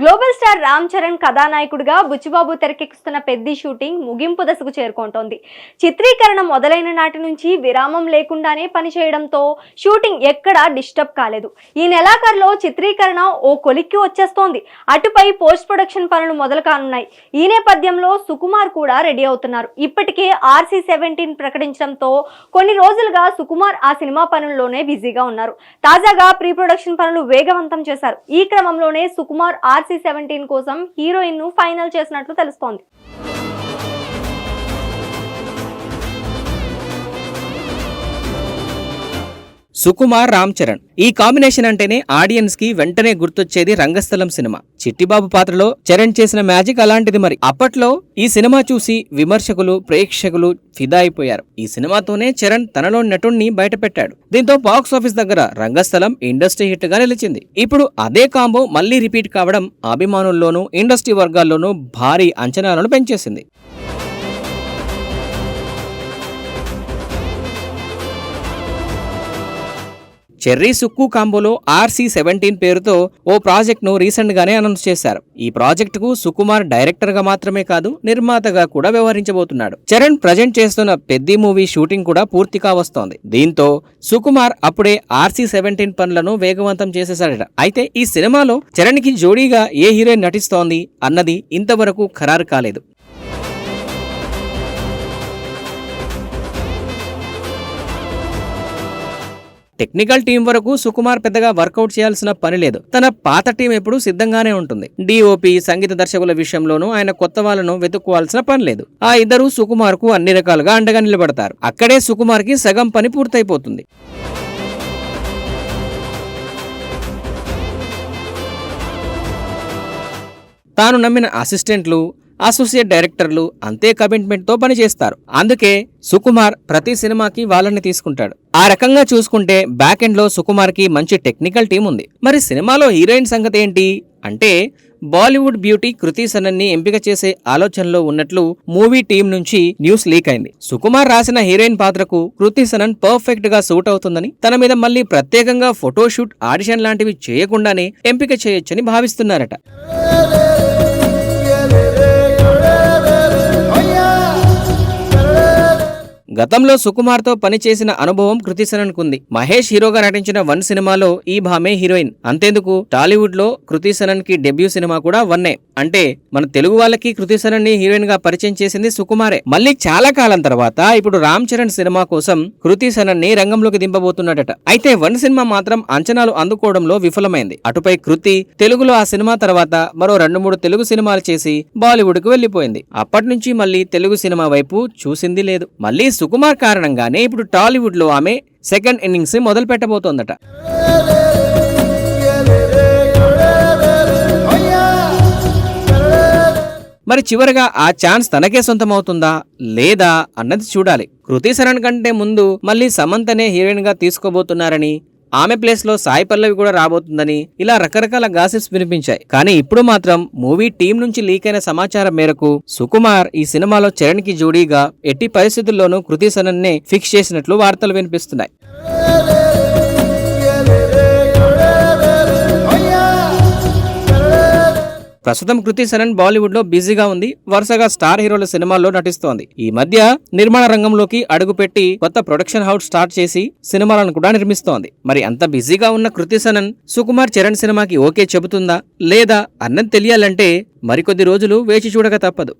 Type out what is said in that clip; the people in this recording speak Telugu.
గ్లోబల్ స్టార్ రామ్ చరణ్ కథానాయకుడిగా బుచ్చిబాబు తెరకెక్కిస్తున్న పెద్ది షూటింగ్ ముగింపు దశకు చేరుకుంటోంది. చిత్రీకరణ మొదలైన నాటి నుంచి విరామం లేకుండానే పనిచేయడంతో షూటింగ్ ఎక్కడా డిస్టర్బ్ కాలేదు. ఈ నెలాఖరులో చిత్రీకరణ ఓ కొలిక్కి వచ్చేస్తోంది. అటుపై పోస్ట్ ప్రొడక్షన్ పనులు మొదలు కానున్నాయి. ఈ నేపథ్యంలో సుకుమార్ కూడా రెడీ అవుతున్నారు. ఇప్పటికే ఆర్సీ సెవెంటీన్ ప్రకటించడంతో కొన్ని రోజులుగా సుకుమార్ ఆ సినిమా పనుల్లోనే బిజీగా ఉన్నారు. తాజాగా ప్రీ ప్రొడక్షన్ పనులు వేగవంతం చేశారు. ఈ క్రమంలోనే సుకుమార్ ఆర్ ఆర్సీ సెవెంటీన్ కోసం హీరోయిన్ను ఫైనల్ చేసినట్లు తెలుస్తోంది. సుకుమార్ రామ్ చరణ్. ఈ కాంబినేషన్ అంటేనే ఆడియన్స్కి వెంటనే గుర్తొచ్చేది రంగస్థలం సినిమా. చిట్టిబాబు పాత్రలో చరణ్ చేసిన మ్యాజిక్ అలాంటిది మరి. అప్పట్లో ఈ సినిమా చూసి విమర్శకులు ప్రేక్షకులు ఫిదా అయిపోయారు. ఈ సినిమాతోనే చరణ్ తనలో నటుణ్ణి బయటపెట్టాడు. దీంతో బాక్స్ ఆఫీస్ దగ్గర రంగస్థలం ఇండస్ట్రీ హిట్గా నిలిచింది. ఇప్పుడు అదే కాంబో మళ్ళీ రిపీట్ కావడం అభిమానుల్లోనూ ఇండస్ట్రీ వర్గాల్లోనూ భారీ అంచనాలను పెంచేసింది. చెర్రీ సుక్కు కాంబోలో ఆర్సీ సెవెంటీన్ పేరుతో ఓ ప్రాజెక్ట్ను రీసెంట్ గానే అనౌన్స్ చేశారు. ఈ ప్రాజెక్ట్కు సుకుమార్ డైరెక్టర్గా మాత్రమే కాదు నిర్మాతగా కూడా వ్యవహరించబోతున్నాడు. చరణ్ ప్రజెంట్ చేస్తున్న పెద్ది మూవీ షూటింగ్ కూడా పూర్తి వస్తోంది దీంతో సుకుమార్ అప్పుడే ఆర్సీ సెవెంటీన్ పనులను వేగవంతం చేసేశాడట. అయితే ఈ సినిమాలో చరణ్కి జోడీగా ఏ హీరోయిన్ నటిస్తోంది అన్నది ఇంతవరకు ఖరారు కాలేదు. టెక్నికల్ టీం వరకు సుకుమార్ పెద్దగా వర్కౌట్ చేయాల్సిన పని లేదు. తన పాత టీం ఎప్పుడు సిద్ధంగానే ఉంటుంది. డిఓపి సంగీత దర్శకుల విషయంలోనూ ఆయన కొత్త వాళ్ళను వెతుక్కోవాల్సిన పని లేదు. ఆ ఇద్దరు సుకుమార్కు అన్ని రకాలుగా అండగా నిలబడతారు. అక్కడే సుకుమార్కి సగం పని పూర్తయిపోతుంది. తాను నమ్మిన అసిస్టెంట్లు అసోసియేట్ డైరెక్టర్లు అంతే కమిట్మెంట్తో పనిచేస్తారు. అందుకే సుకుమార్ ప్రతి సినిమాకి వాళ్ళని తీసుకుంటాడు. ఆ రకంగా చూసుకుంటే బ్యాక్ ఎండ్లో సుకుమార్కి మంచి టెక్నికల్ టీం ఉంది. మరి సినిమాలో హీరోయిన్ సంగతి ఏంటి? అంటే బాలీవుడ్ బ్యూటీ కృతి సనన్ని ఎంపిక చేసే ఆలోచనలో ఉన్నట్లు మూవీ టీం నుంచి న్యూస్ లీక్ అయింది. సుకుమార్ రాసిన హీరోయిన్ పాత్రకు కృతి సనన్ పర్ఫెక్ట్గా సూట్ అవుతుందని తన మీద మళ్ళీ ప్రత్యేకంగా ఫోటోషూట్ ఆడిషన్ లాంటివి చేయకుండానే ఎంపిక చేయొచ్చని భావిస్తున్నారట. గతంలో సుకుమార్తో పనిచేసిన అనుభవం కృతిసనన్కుంది మహేష్ హీరోగా నటించిన వన్ సినిమాలో ఈ భామే హీరోయిన్. అంతేందుకు టాలీవుడ్లో కృతిసనన్కి డెబ్యూ సినిమా కూడా వన్నే. అంటే మన తెలుగు వాళ్ళకి కృతిసనన్ని హీరోయిన్గా పరిచయం చేసింది సుకుమారే. మళ్ళీ చాలా కాలం తర్వాత ఇప్పుడు రామ్ చరణ్ సినిమా కోసం కృతిసనన్ని రంగంలోకి దింపబోతున్నాడట. అయితే వన్ సినిమా మాత్రం అంచనాలు అందుకోవడంలో విఫలమైంది. అటుపై కృతి తెలుగులో ఆ సినిమా తర్వాత మరో రెండు మూడు తెలుగు సినిమాలు చేసి బాలీవుడ్కు వెళ్ళిపోయింది అప్పటి నుంచి మళ్ళీ తెలుగు సినిమా వైపు చూసింది లేదు. మళ్ళీ సుకుమార్ కారణంగానే ఇప్పుడు టాలీవుడ్లో ఆమె సెకండ్ ఇన్నింగ్స్ మొదలు పెట్టబోతోందట. మరి చివరగా ఆ ఛాన్స్ తనకే సొంతమవుతుందా లేదా అన్నది చూడాలి. కృతి శరణ్ కంటే ముందు మళ్ళీ సమంతనే హీరోయిన్గా తీసుకోబోతున్నారని ఆమె ప్లేస్లో సాయి పల్లవి కూడా రాబోతుందని ఇలా రకరకాల గాసిప్స్ వినిపించాయి. కానీ ఇప్పుడు మాత్రం మూవీ టీం నుంచి లీక్ అయిన సమాచారం మేరకు సుకుమార్ ఈ సినిమాలో చరణ్కి జోడీగా ఎట్టి పరిస్థితుల్లోనూ కృతి సనన్నే ఫిక్స్ చేసినట్లు వార్తలు వినిపిస్తున్నాయి. ప్రస్తుతం కృతి సనన్ బాలీవుడ్లో బిజీగా ఉంది. వరుసగా స్టార్ హీరోల సినిమాల్లో నటిస్తోంది. ఈ మధ్య నిర్మాణ రంగంలోకి అడుగుపెట్టి కొత్త ప్రొడక్షన్ హౌస్ స్టార్ట్ చేసి సినిమాలను కూడా నిర్మిస్తోంది. మరి అంత బిజీగా ఉన్న కృతి సనన్ సుకుమార్ చరణ్ సినిమాకి ఓకే చెబుతుందా లేదా అన్నం తెలియాలంటే మరికొద్ది రోజులు వేచి చూడక తప్పదు.